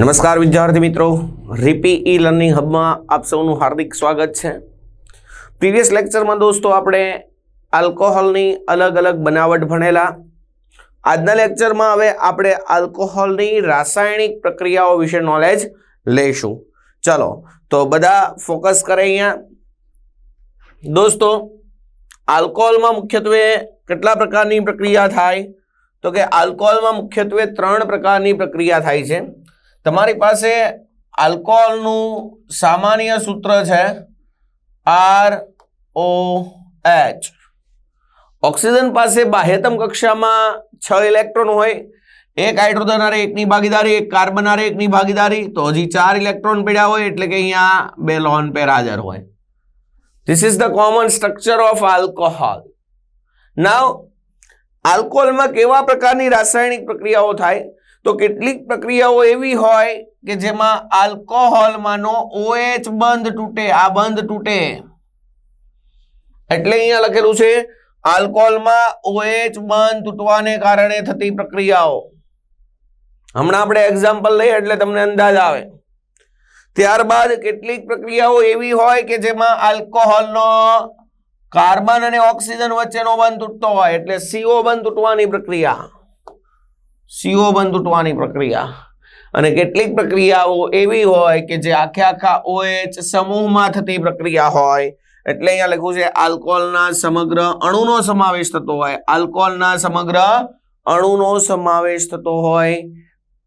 નમસ્કાર વિદ્યાર્થી મિત્રો. રીપી ઈ લર્નિંગ હબમાં આપ સૌનું હાર્દિક સ્વાગત છે. પ્રીવિયસ લેક્ચરમાં દોસ્તો આપણે આલ્કોહોલની અલગ અલગ બનાવટ ભણેલા. આજના લેક્ચરમાં હવે આપણે આલ્કોહોલની રાસાયણિક પ્રક્રિયાઓ વિશે નોલેજ લઈશું. ચલો, તો બધા ફોકસ કરે અહીંયા. દોસ્તો, આલ્કોહોલમાં મુખ્યત્વે કેટલા પ્રકારની પ્રક્રિયા થાય? તો કે આલ્કોહોલમાં મુખ્યત્વે ત્રણ પ્રકારની પ્રક્રિયા થાય છે. તમારી પાસે આલ્કોહોલનું સામાન્ય સૂત્ર છે આર ઓ એચ ઓક્સિજન પાસે બાહ્યતમ કક્ષામાં છ ઇલેક્ટ્રોન હોય, એક હાઇડ્રોજન હારે એકની ભાગીદારી, એક કાર્બન હારે એકની ભાગીદારી, તો હજી ચાર ઇલેક્ટ્રોન પડ્યા હોય એટલે કે અહીંયા બે લોન પેર હાજર હોય. This is the common structure of alcohol now આલ્કોહોલમાં કેવા પ્રકારની રાસાયણિક પ્રક્રિયાઓ થાય? તો કેટલીક પ્રક્રિયાઓ એવી હોય કે જેમાં આલ્કોહોલમાંનો ઓએચ બંધ તૂટે, આ બંધ તૂટે. એટલે અહીંયા લખેલું છે, આલ્કોહોલમાં ઓએચ બંધ તૂટવાને કારણે થતી પ્રક્રિયાઓ. હમણાં આપણે એક્ઝામ્પલ લઈએ એટલે તમને અંદાજ આવે. ત્યારબાદ કેટલીક પ્રક્રિયાઓ એવી હોય કે જેમાં આલ્કોહોલનો કાર્બન અને ઓક્સિજન વચ્ચેનો બંધ તૂટતો હોય, એટલે સીઓ બંધ તૂટવાની પ્રક્રિયા. CO બંધ તૂટવાની પ્રક્રિયા. અને કેટલીક પ્રક્રિયાઓ એવી હોય કે જે આખે આખા ઓએચ સમૂહમાં થતી પ્રક્રિયા હોય. એટલે અહીંયા લખ્યું છે, આલ્કોહોલના સમગ્ર અણુનો સમાવેશ થતો હોય. આલ્કોહોલના સમગ્ર અણુનો સમાવેશ થતો હોય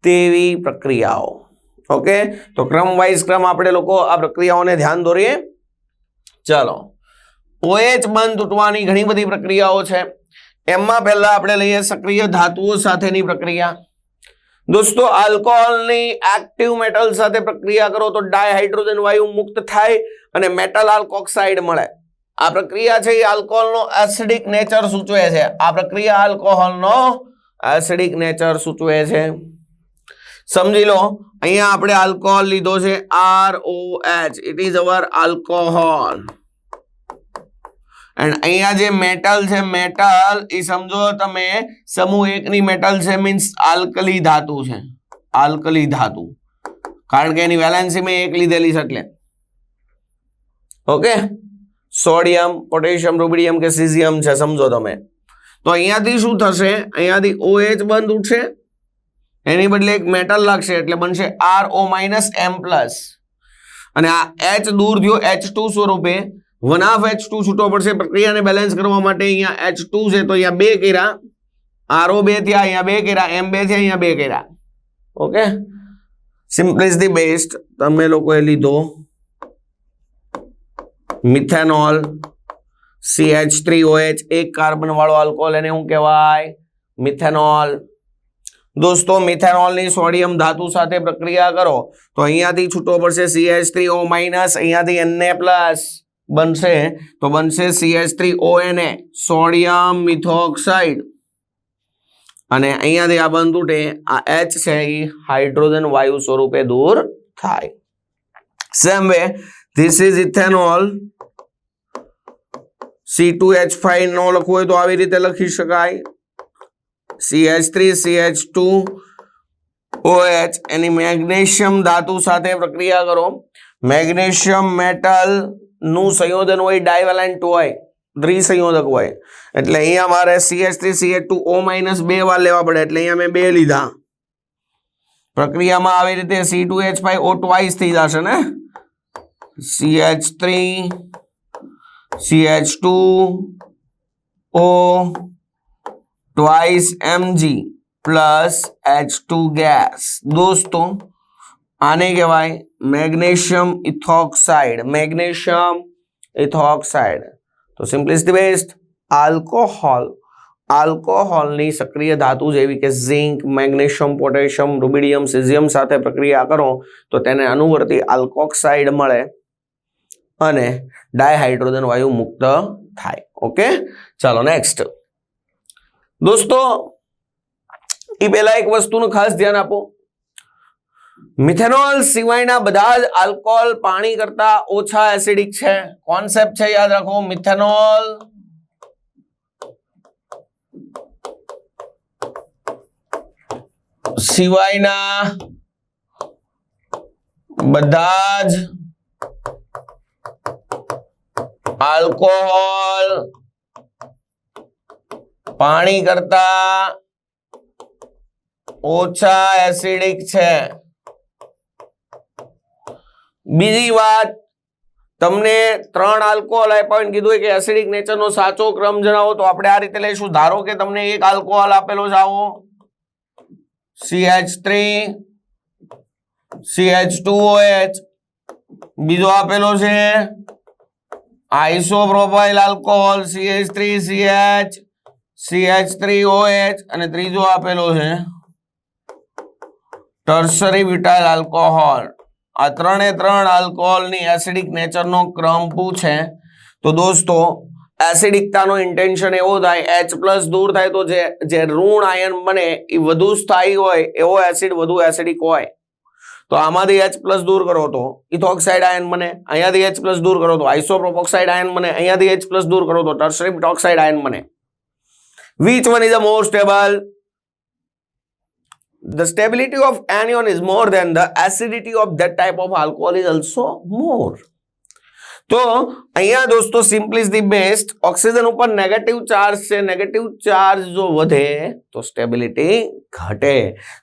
તેવી પ્રક્રિયાઓ. ઓકે તો ક્રમ વાઇઝ ક્રમ આપણે લોકો આ પ્રક્રિયાઓને ધ્યાન દોરીએ. ચાલો. ઓએચ બંધ તૂટવાની ઘણી બધી પ્રક્રિયાઓ છે. એમાં પહેલા આપણે લઈએ સક્રિય ધાતુઓ સાથેની પ્રક્રિયા. દોસ્તો, આલ્કોહોલની એક્ટિવ મેટલ સાથે પ્રક્રિયા કરો તો ડાયહાઇડ્રોજન વાયુ મુક્ત થાય અને મેટલ આલ્કોક્સાઇડ મળે. આ પ્રક્રિયા છે એ આલ્કોહોલનો એસિડિક નેચર સૂચવે છે. આ પ્રક્રિયા આલ્કોહોલનો એસિડિક નેચર સૂચવે છે. સમજી લો, અહીંયા આપણે આલ્કોહોલ લીધો છે R O H it is our alcohol and અહીંયા જે મેટલ છે મેટલ એ સમજો તમે, સમૂહ એકની મેટલ છે મીન્સ આલ્કલી ધાતુ છે. આલ્કલી ધાતુ. કારણ કે એની વેલેન્સી મેં એક લીધેલી છે એટલે. ઓકે સોડિયમ પોટેશિયમ રૂબિડિયમ કે સીઝિયમ છે, સમજો તમે. તો અહીંયાથી શું થશે? અહીંયાથી ઓએચ બંધ ઉઠશે. એની બદલે એક મેટલ લાગશે એટલે બનશે R O minus M plus અને આ એચ દૂર થયો એચ ટુ સ્વરૂપે. વન હાફ એચ ટુ છૂટો પડશે. પ્રક્રિયાને બેલેન્સ કરવા માટે અહીંયા એચ ટુ છે, તો અહીંયા બે કર્યા. આરઓ બે થયા, અહીંયા બે કર્યા. એમ બે થયા, અહીંયા બે કર્યા. Okay simple is the best તમે લોકોએ લીધો. મિથેનોલ CH3OH થ્રી ઓએચ એક કાર્બન વાળો આલ્કોહોલ એને શું કહેવાય? મિથેનોલ દોસ્તો મિથેનોલની સોડિયમ ધાતુ સાથે પ્રક્રિયા કરો. તો અહીંયાથી છૂટો પડશે CH3O થ્રી ઓ માઇનસ અહીંયાથી Na પ્લસ બનશે? તો બનશે CH three ONA sodium methoxide. અને અહીંયાથી આ બંધ તૂટે આ એચ છે એ હાઇડ્રોજન વાયુ સ્વરૂપે દૂર થાય. Same way this is ethanol C2H5 નો લખવું હોય તો આવી રીતે લખી શકાય. CH three CH two OH એની મેગ્નેશિયમ ધાતુ સાથે પ્રક્રિયા કરો. મેગ્નેશિયમ મેટલ નું સંયોજન હોય, ડાયવેલેન્ટ હોય, દ્વિસંયોજક હોય. એટલે અહીંયા મારે CH3 CH2 O માઇનસ બે વાર લેવા પડે. એટલે અહીંયા મેં બે લીધા. પ્રક્રિયામાં આવી રીતે C two H five O twice થઈ જશે ને? CH three CH two O twice MG plus H two gas દોસ્તો આને કહેવાય મેગ્નેશિયમ ઇથોક્સાઇડ. Magnesium ethoxide. તો સિમ્પલી ધ બેસ્ટ આલ્કોહોલ. આલ્કોહોલની સક્રિય ધાતુ જેવી કે zinc, magnesium, potassium, rubidium, caesium સાથે પ્રક્રિયા કરો તો તેને અનુવર્તી આલ્કોક્સાઇડ મળે અને ડાયહાઇડ્રોજન વાયુ મુક્ત થાય. ઓકે? ચાલો નેક્સ્ટ દોસ્તો એ પહેલા એક વસ્તુનું ખાસ ધ્યાન આપો. મિથેનોલ સિવાયના બધા જ આલ્કોહોલ પાણી કરતા ઓછા એસિડિક છે. કોન્સેપ્ટ છે યાદ રાખો, મિથેનોલ. સિવાયના બધા જ આલ્કોહોલ પાણી કરતા ઓછા એસિડિક છે. બીજી વાત, તમને ત્રણ આલ્કોહોલ આપ્યા હોય કીધું કે એસિડિક નેચરનો સાચો ક્રમ જણાવો, તો આપણે આ રીતે લઈશું. ધારો કે તમને એક આલ્કોહોલ આપેલો છે, આવો. CH3 CH2OH બીજો આપેલો છે આઇસોપ્રોપાઇલ આલ્કોહોલ CH3CH CH3OH અને ત્રીજો આપેલો છે ટર્સરી વિટાઇલ આલ્કોહોલ આ ત્રણે ત્રણ આલ્કોહોલની એસિડિક નેચરનો ક્રમ પૂછે તો દોસ્તો એસિડિકતાનો ઇન્ટેન્શન એવો થાય એચ પ્લસ દૂર થાય તો જે જે ઋણ આયન બને એ વધુ સ્થાયી હોય, એવો એસિડ વધુ એસિડિક હોય. તો આમાંથી એચ પ્લસ દૂર કરો તો ઇથોક્સાઇડ આયન બને, અહીંયાથી એચ પ્લસ દૂર કરો તો આઇસોપ્રોપોક્સાઇડ આયન બને, અહીંયાથી એચ પ્લસ દૂર કરો તો ટર્સરી ટોક્સાઇડ આયન બને. Which one is a more stable? The stability of anion is more than the acidity of that type of alcohol is also more. તો અહીંયા દોસ્તો simply is the best oxygen ઉપર negative charge છે negative charge જો વધે તો stability ઘટે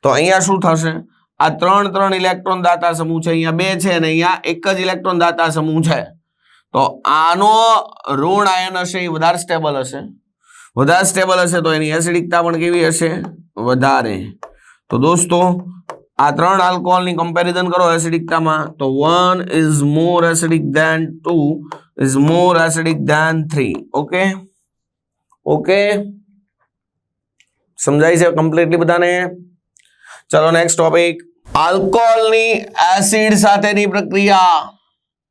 તો અહીંયા શું થશે આ ત્રણ ત્રણ ઇલેક્ટ્રોન દાતા સમૂહ છે અહીંયા બે છે અને અહીંયા એક જ ઇલેક્ટ્રોન દાતા સમૂહ છે તો આનો ઋણ આયન હશે એ વધારે સ્ટેબલ હશે વધારે સ્ટેબલ હશે તો એની એસિડિકતા પણ કેવી હશે વધારે તો દોસ્તો આ ત્રણ આલ્કોહોલની કમ્પેરિઝન કરો એસિડિકતામાં તો one is more acidic than two is more acidic than three okay okay સમજાય છે કમ્પ્લીટલી બધાને ચલો નેક્સ્ટ ટોપિક આલ્કોહોલની એસિડ સાથેની પ્રક્રિયા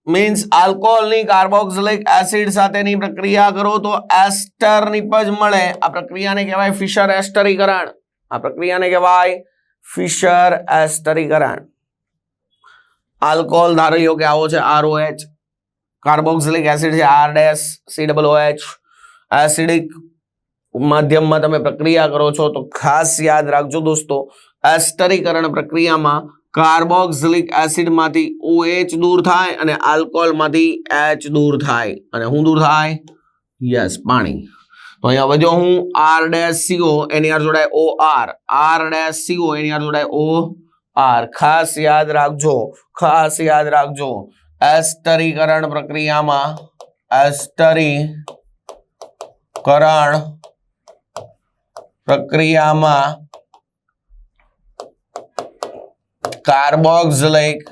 મીન્સ આલ્કોહોલની કાર્બોક્સિલિક એસિડ સાથેની પ્રક્રિયા કરો તો એસ્ટર નિપજ મળે આ પ્રક્રિયાને કહેવાય ફિશર એસ્ટરીકરણ આ પ્રક્રિયાને કહેવાય ફિશર એસ્ટરીકરણ. આલ્કોહોલ ધારો કે આવો છે ROH કાર્બોક્સિલિક એસિડ છે R dash C double OH acidic માધ્યમમાં તમે પ્રક્રિયા કરો છો તો ખાસ યાદ રાખજો દોસ્તો, એસ્ટરીકરણ પ્રક્રિયામાં કાર્બોક્સિલિક એસિડમાંથી OH દૂર થાય અને આલ્કોહોલમાંથી એચ દૂર થાય. અને શું દૂર થાય? યસ, પાણી. તો અહીંયા વધ્યો હું આર ડેશ સીઓ એની યાર જોડાય ઓ આર આર ડેશ એની આર જોડાય ઓ આર ખાસ યાદ રાખજો, ખાસ યાદ રાખજો. એસ્ટરીકરણ પ્રક્રિયામાં એસ્ટરીકરણ પ્રક્રિયામાં કાર્બોક્સિલિક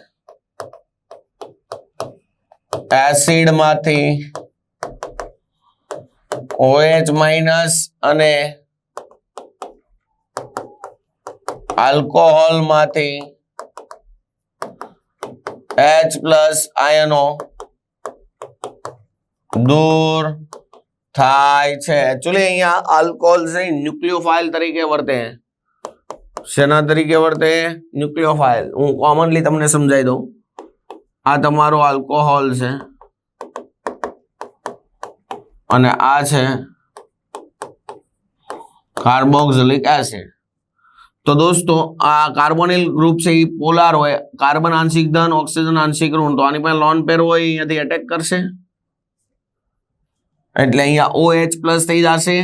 એસિડમાંથી OH માઇનસ અને આલ્કોહોલમાંથી એચ પ્લસ આયનો દૂર થાય છે. એકચ્યુઅલી અહીંયા આલ્કોહોલ છે ન્યુક્લિયોફાઇલ તરીકે વર્તે. શેના તરીકે વર્તે? ન્યુક્લિયોફાઇલ હું કોમનલી તમને સમજાવી દઉં. આ તમારો આલ્કોહોલ છે. અને આ છે કાર્બોક્સિલિક એસિડ. તો દોસ્તો, આ કાર્બોનિલ ગ્રુપ છે એ પોલાર હોય, કાર્બન આંશિક ધન, ઓક્સિજન આંશિક ઋણ. તો આની પાસે લોન પેર હોય અહીંયાથી એટેક કરશે. એટલે અહીંયા OH પ્લસ થઈ જશે,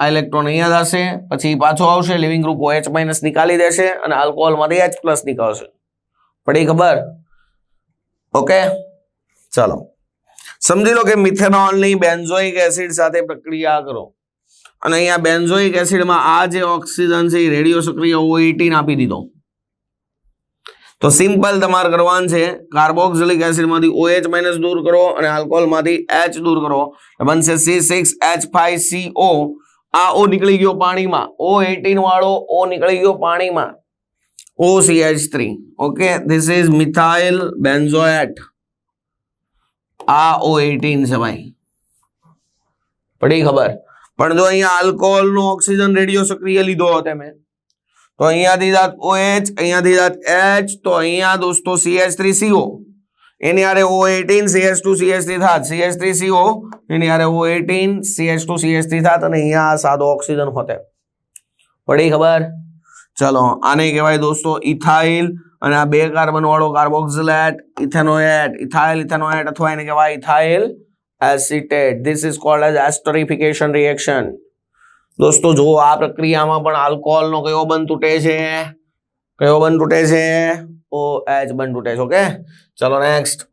આ ઇલેક્ટ્રોન અહીંયા જશે, પછી પાછો આવશે લિવિંગ ગ્રુપ OH માઇનસ નીકાળી દેશે, અને આલ્કોહોલમાંથી એચ પ્લસ નીકળશે. પડી ખબર? ઓકે ચલો. સમજી લો કે મિથેનોલની બેન્ઝોઇક એસિડ સાથે પ્રક્રિયા કરો. અને અહીંયા બેન્ઝોઇક એસિડમાં આ જે ઓક્સિજન છે એ રેડિયો સક્રિય O18 આપી દીધો. તો સિમ્પલ તમારે કરવાનું છે કાર્બોક્સિલિક એસિડમાંથી ઓએચ માઇનસ દૂર કરો અને આલ્કોહોલમાંથી એચ દૂર કરો. બનશે C six H five C O આ ઓ નીકળી ગયો પાણીમાં. O18 વાળો ઓ નીકળી ગયો પાણીમાં. OCH3 okay this is methyl benzoate આ O18 છે ભાઈ પડી ખબર પણ જો અહીંયા આલ્કોહોલ નો ઓક્સિજન રેડિયો સક્રિય લીધો હોત તમે તો અહીંયાથી જાત OH અહીંયાથી જાત H તો અહીંયા દોસ્તો CH3CO એની હારે O18 CH2 CH3 થાત CH3CO એની હારે O18 CH2 CH3 થાત અને અહીંયા આ સાદો ઓક્સિજન હોતે પડી ખબર ચલો આને કહેવાય દોસ્તો ઇથાઇલ અને આ બે કાર્બન વાળો કાર્બોક્સિલેટ ઇથેનોએટ, ઇથાઇલ, ઇથેનોએટ અથવા એને કહેવાય ethyl acetate. This is called as esterification reaction દોસ્તો, જો આ પ્રક્રિયામાં પણ આલ્કોહોલનો કયો બંધ તૂટે છે? કયો બંધ તૂટે છે? ઓ એચ બંધ તૂટે છે ઓકે ચલો નેક્સ્ટ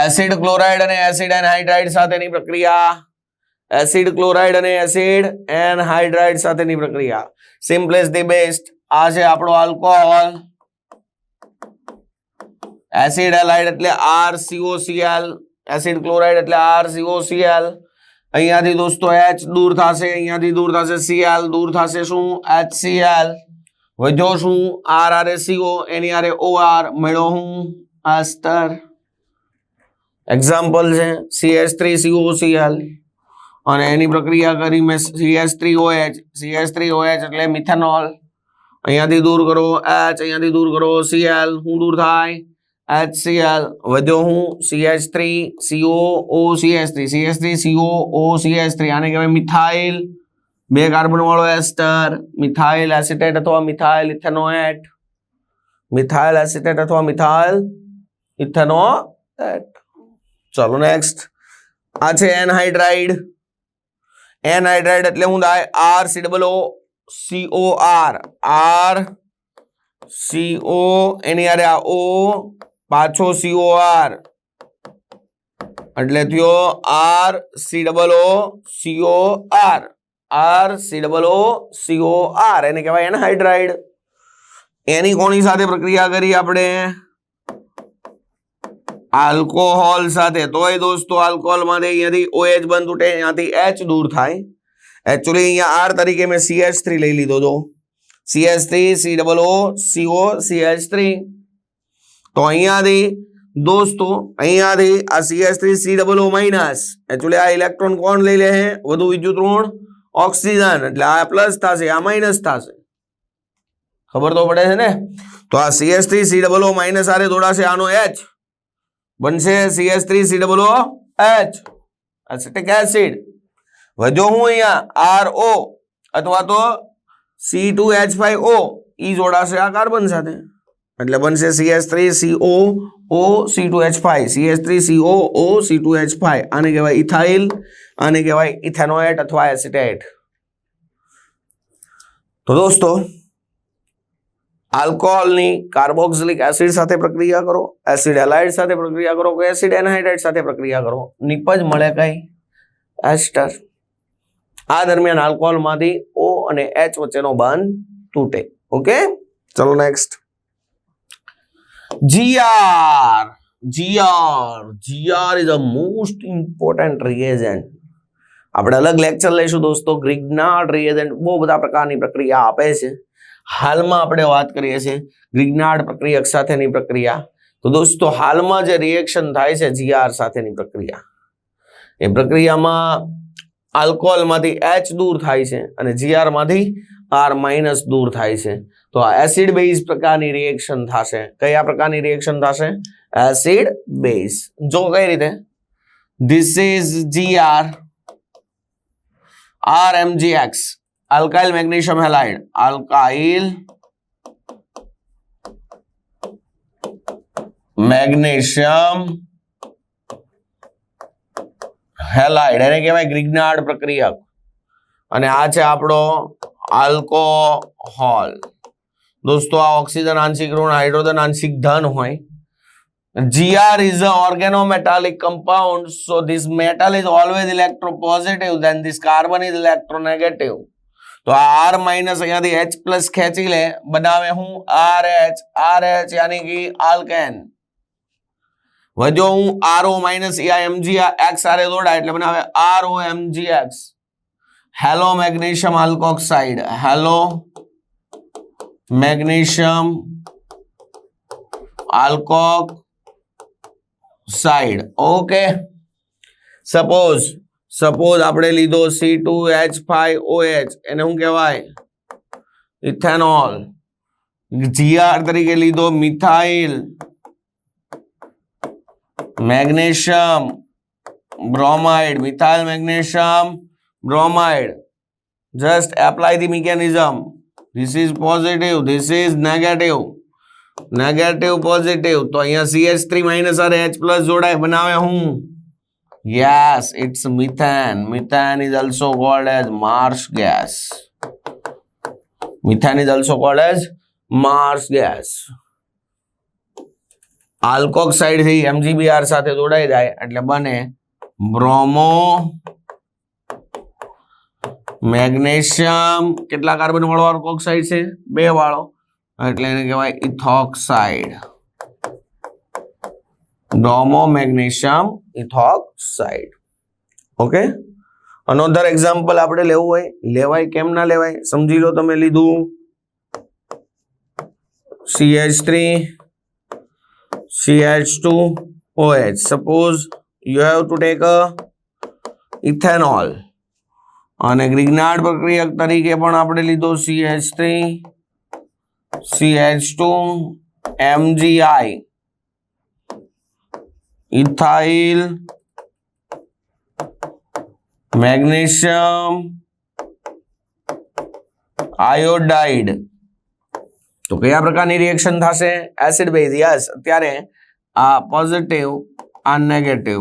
એસિડ ક્લોરાઇડ અને એસિડ એનહાઇડ્રાઇડ સાથેની પ્રક્રિયા. એસિડ ક્લોરાઇડ અને એસિડ એનહાઇડ્રાઇડ સાથેની પ્રક્રિયા. સિમ્પલેસ ધી બેસ્ટ આ છે આપણો આલ્કોહોલ એસિડ એલાઇડ એટલે R C O C L acid chloride એટલે R C O C L અહીંયાથી દોસ્તો એચ દૂર થશે, અહીંયાથી દૂર થશે સીએલ દૂર થશે શું? એચ સીએલ વધ્યો શું? આર આર સીઓ એની આરે ઓ આર મેળો હું? આસ્ટર એક્ઝામ્પલ છે સીએસ થ્રી સીઓસીએલ અને એની પ્રક્રિયા કરી મેં CS three OH CS three OH એટલે મિથેનોલ અહીંયાથી દૂર કરો એચ અહીંયાથી દૂર કરો સીએલ શું દૂર થાય? એચ સીએલ વધ્યો હું CH three CO O CH three CH three CO O CH three આને કહેવાય મિથાઇલ. બે કાર્બન વાળો એસ્ટર, મિથાઇલ એસિટેટ અથવા મિથાઇલ ઇથેનોએટ. મિથાઇલ એસિટેટ અથવા મિથાઇલ ઇથેનોએટ. ચલો નેક્સ્ટ આ છે એનહાઇડ્રાઇડ. એનહાઇડ્રાઇડ એટલે હું થાય R C double O C O R R C O એની અરે આ ઓ પાછો સીઓ આર એટલે થયો R C double O CO R R C double O CO R એને કહેવાય એનહાઇડ્રાઇડ. એની કોની સાથે પ્રક્રિયા કરી આપણે? આલ્કોહોલ સાથે. તોય દોસ્તો આલ્કોહોલમાંથી અહીંયાથી ઓએચ બંધ તૂટે અહીંયાથી એચ દૂર થાય. એકચ્યુઅલી અહીંયા આર તરીકે મેં CH3 થ્રી લઈ લીધો તો CH3 three C double O CO CH3 three તો અહીંયાથી દોસ્તો અહીંયાથી આ CS three C double O minus actually આ ઇલેક્ટ્રોન કોણ લઈ લે છે વધુ વિદ્યુત ઋણ ઓક્સિજન એટલે આ પ્લસ થશે, આ માઇનસ થશે। ખબર તો પડે છે ને? તો આ CS three C double O minus આરે જોડાશે આનો એચ બનશે CS three C double O H acetic acid વધ્યો હું અહીંયા આર ઓ અથવા તો C two H five O એ જોડાશે આ કાર્બન સાથે. એટલે બનશે C H three CO O C two H five H three CO O C two H five આને કહેવાય ઇથાઇલ, આને કહેવાય ઇથેનોએટ અથવા એસિટેટ. તો દોસ્તો, આલ્કોહોલની કાર્બોક્સિલિક એસિડ સાથે પ્રક્રિયા કરો, એસિડ એલાઇડ સાથે પ્રક્રિયા કરો કે એસિડ એનહાઇડ્રેટ સાથે પ્રક્રિયા કરો. નિપજ મળે કઈ? એસ્ટર. આ દરમિયાન આલ્કોહોલમાંથી ઓ અને એચ વચ્ચેનો બંધ તૂટે. ઓકે? ચલો next GR GR GR is a most important reagent આપણે અલગ લેક્ચર લઈશું દોસ્તો. ગ્રિગ્નાર્ડ રિએજન્ટ બહુ બધા પ્રકારની પ્રક્રિયા આપે છે. હાલમાં આપણે વાત કરીએ છીએ ગ્રિગ્નાર્ડ પ્રક્રિયક સાથેની પ્રક્રિયા. તો દોસ્તો, હાલમાં જે રિએક્શન થાય છે જીઆર સાથેની પ્રક્રિયા. એ પ્રક્રિયામાં આલ્કોહોલમાંથી એચ દૂર થાય છે અને જીઆરમાંથી આર માઇનસ દૂર થાય છે. તો આ એસિડ બેઝ પ્રકારની રિએક્શન થશે. કયા પ્રકારની રિએક્શન થશે? એસિડ બેઝ જો કઈ રીતે? This is GR R MGX alkyl magnesium halide alkyl magnesium halide એને કહેવાય ગ્રિગ્નાર્ડ પ્રક્રિયક. અને આ છે આપણો આલ્કોહોલ. દોસ્તો, આ ઓક્સિજન આંશિક ઋણ, હાઇડ્રોજન આંશિક ધન હોય. GR is a organometallic compound so this metal this metal electropositive then this carbon is electronegative તો આ આર માઇનસ અહીંયાથી એચ પ્લસ ખેંચી લે. બનાવે હું આર એચ આર એચ યાની કે આલ્કેન વધ્યો હું R O minus MG X આરે જોડાય એટલે બનાવે R O MG X halo magnesium alkoxide halo magnesium alkoxide okay suppose suppose આપણે લીધો C two H five O H એને શું કહેવાય? ઇથેનોલ જીઆર તરીકે લીધો methyl. Magnesium bromide methyl magnesium bromide, just apply the mechanism. This is positive, this is negative. Negative positive તો અહીંયા CH three minus અરે એચ પ્લસ જોડાય બનાવે હું yes it's methane methane is also called as marsh gas methane is also called as marsh gas આલ્કોક્સાઇડથી એમજીબીઆર સાથે જોડાઈ જાય એટલે બને બ્રોમો, મેગ્નેશિયમ. કેટલા કાર્બન વાળો આલ્કોક્સાઇડ છે? બે વાળો. એટલે એને કહેવાય ethoxide. Bromo, magnesium, ethoxide. Okay another example આપણે લેવું હોય. લેવાય કેમ ના લેવાય? સમજી લો તમે લીધું. CH3 CH2 OH suppose you have to take a ethanol. અને ગ્રિગ્નાર્ડ પ્રક્રિયક તરીકે પણ આપણે લીધો CH3 CH2 MgI ethyl magnesium iodide તો કયા પ્રકારની રિએક્શન થશે? એસિડ બેઝ યસ અત્યારે આ પોઝિટિવ આ નેગેટિવ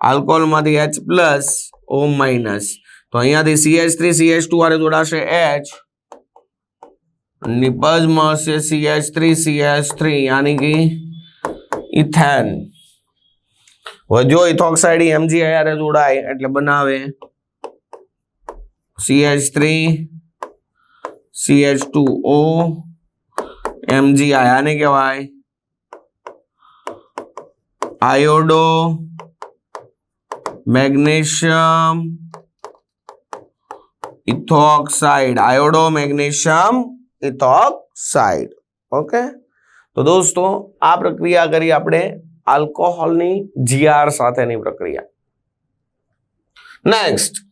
આલ્કોહોલમાંથી એચ પ્લસ ઓ માઇનસ તો અહીંયાથી સીએચ થ્રી સીએચ ટુ વારે જોડાશે એચ નિપજમાં હશે CH3 CH3 યાની કે ઇથેન હવે જો ઇથોક્સાઇડ એમજી હારે જોડાય, એટલે બનાવે CH3 CH2O એમજી આને કહેવાય iodo magnesium ethoxide iodo magnesium ethoxide okay તો દોસ્તો આ પ્રક્રિયા કરી આપણે આલ્કોહોલની જીઆર સાથેની પ્રક્રિયા નેક્સ્ટ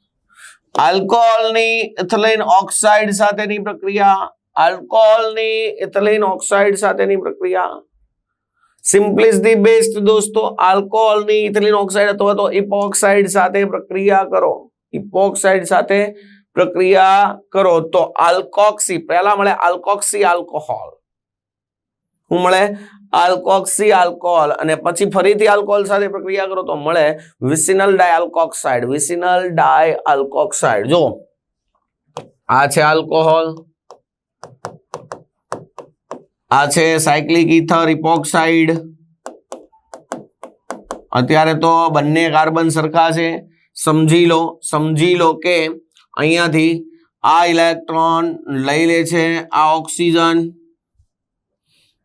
આલ્કોહોલની ઇથિલિન ઓક્સાઇડ સાથેની પ્રક્રિયા આલ્કોહોલની ઇથિલિન ઓક્સાઇડ સાથેની પ્રક્રિયા. સિમ્પલી ધી બેસ્ટ દોસ્તો. આલ્કોહોલની ઇથલિન ઓક્સાઇડ અથવા તો ઇપોક્સાઇડ સાથે પ્રક્રિયા કરો. ઇપોક્સાઇડ સાથે પ્રક્રિયા કરો. તો આલ્કોક્સી, પહેલા મળે આલ્કોક્સી આલ્કોહોલ. શું મળે? Alkoxy alcohol. અને પછી ફરીથી આલ્કોહોલ સાથે પ્રક્રિયા કરો તો મળે વિસિનલ ડાયઆલ્કોક્સાઇડ. વિસિનલ ડાયઆલ્કોક્સાઇડ. જો આ છે આલ્કોહોલ. આ છે સાયક્લિક ઇથર, ઇપોક્સાઇડ. અત્યારે તો બંને કાર્બન સરખા છે. સમજી લો સમજી લો કે અહીંયાથી આ ઇલેક્ટ્રોન લઈ લે છે આ ઓક્સિજન.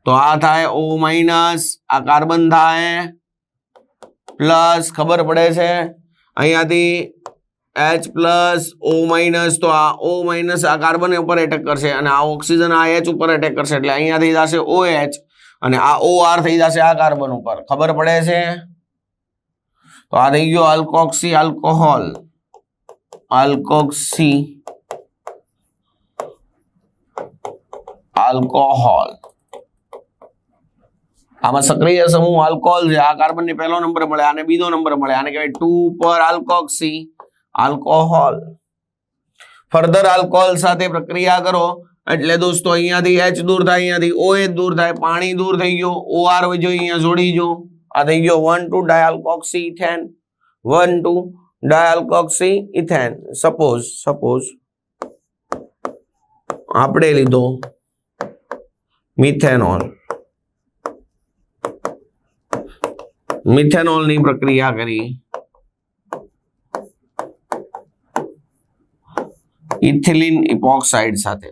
તો આ થાય ઓ માઇનસ, આ કાર્બન થાય પ્લસ, ખબર પડે છે. અહીંયાથી એચ પ્લસ ઓ માઇનસ તો આ ઓ માઇનસ આ કાર્બન ઉપર એટેક કરશે અને આ ઓક્સિજન આ એચ ઉપર એટેક કરશે. એટલે અહીંયા થઈ જશે ઓ એચ અને આ ઓ આર થઈ જશે આ કાર્બન ઉપર. ખબર પડે છે? તો આ થઈ ગયો આલ્કોક્સી આલ્કોહોલ આલ્કોક્સી આલ્કોહોલ આમાં સક્રિય સમૂહ આલ્કોહોલ છે. આ કાર્બન ને પહેલો નંબર મળે, આને બીજો નંબર મળે. આને કહેવાય ટુ પર આલ્કોક્સી આલ્કોહોલ ફર્ધર આલ્કોહોલ સાથે પ્રક્રિયા કરો. એટલે દોસ્તો અહીંયાથી એચ દૂર થાય, અહીંયાથી ઓ એચ દૂર થાય, પાણી દૂર થઈ ગયો. ઓ આર વજો અહીંયા જોડી જો. આ થઈ ગયો one two dialkoxy ethane one two dialkoxy ethane suppose suppose આપણે લીધો મિથેનોલ. મિથેનોલની પ્રક્રિયા કરી. ઇથિલિન ઇપોક્સાઇડ સાથે.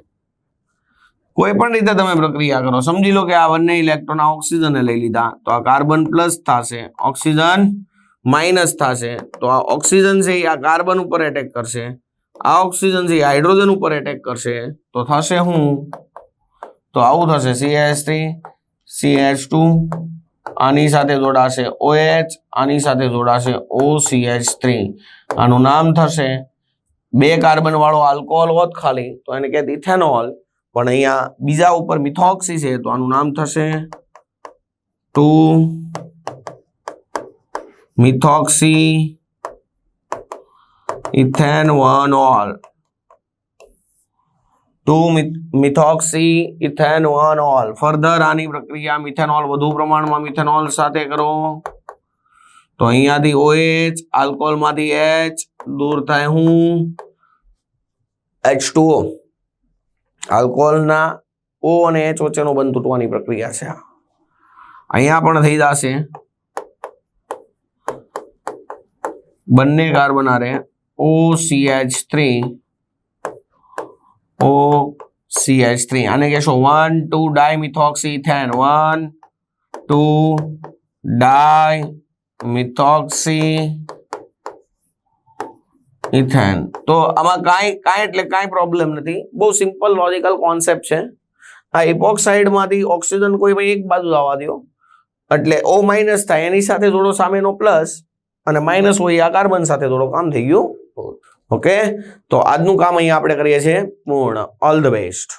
કોઈ પણ રીતે તમે પ્રક્રિયા કરો, સમજી લો કે આ બંને ઇલેક્ટ્રોન આ લઈ લીધા, તો આ કાર્બન પ્લસ થશે, ઓક્સિજન માઇનસ થશે, તો આ ઓક્સિજન છે આ કાર્બન ઉપર એટેક કરશે, આ ઓક્સિજન છે હાઇડ્રોજન ઉપર એટેક કરશે, તો થશે હું? તો આવું થશે સીએચ થ્રી સીએચ ટુ આની સાથે જોડાશે ઓએચ આની સાથે જોડાશે OCH3 આનું નામ થશે બે કાર્બન વાળો આલ્કોહોલ હોત ખાલી, તો એને કહેત ઇથેનોલ પણ અહીંયા બીજા ઉપર મિથોક્સી છે, તો આનું નામ થશે two methoxy ethane one ol two methoxy ethane one ol further આની પ્રક્રિયા મિથેનોલ વધુ પ્રમાણમાં મિથેનોલ સાથે કરો. તો અહીંયાથી ઓએચ આલ્કોહોલમાંથી એચ, દૂર થાય હું. H2O આલ્કોહોલના ઓ અને એચ વચ્ચેનો બંધ તૂટવાની પ્રક્રિયા છે અહીંયા પણ થઈ જશે. બંને કાર્બન આરે OCH3 OCH3 આને કહેશો one two dimethoxyethane one two dimethoxyethane તો આમાં કાંઈ કાંઈ એટલે કાંઈ પ્રોબ્લેમ નથી. બહુ સિમ્પલ લોજિકલ કોન્સેપ્ટ છે. આ ઇપોક્સાઇડમાંથી ઓક્સિજન કોઈ ભાઈ એક બાજુ આવવા દો. એટલે ઓ માઇનસ થાય, એની સાથે થોડો સામેનો પ્લસ અને માઇનસ હોય આ કાર્બન સાથે થોડો કામ થઈ ગયું. ઓકે તો આજનું કામ અહીંયા આપણે કરીએ છીએ પૂર્ણ. All the best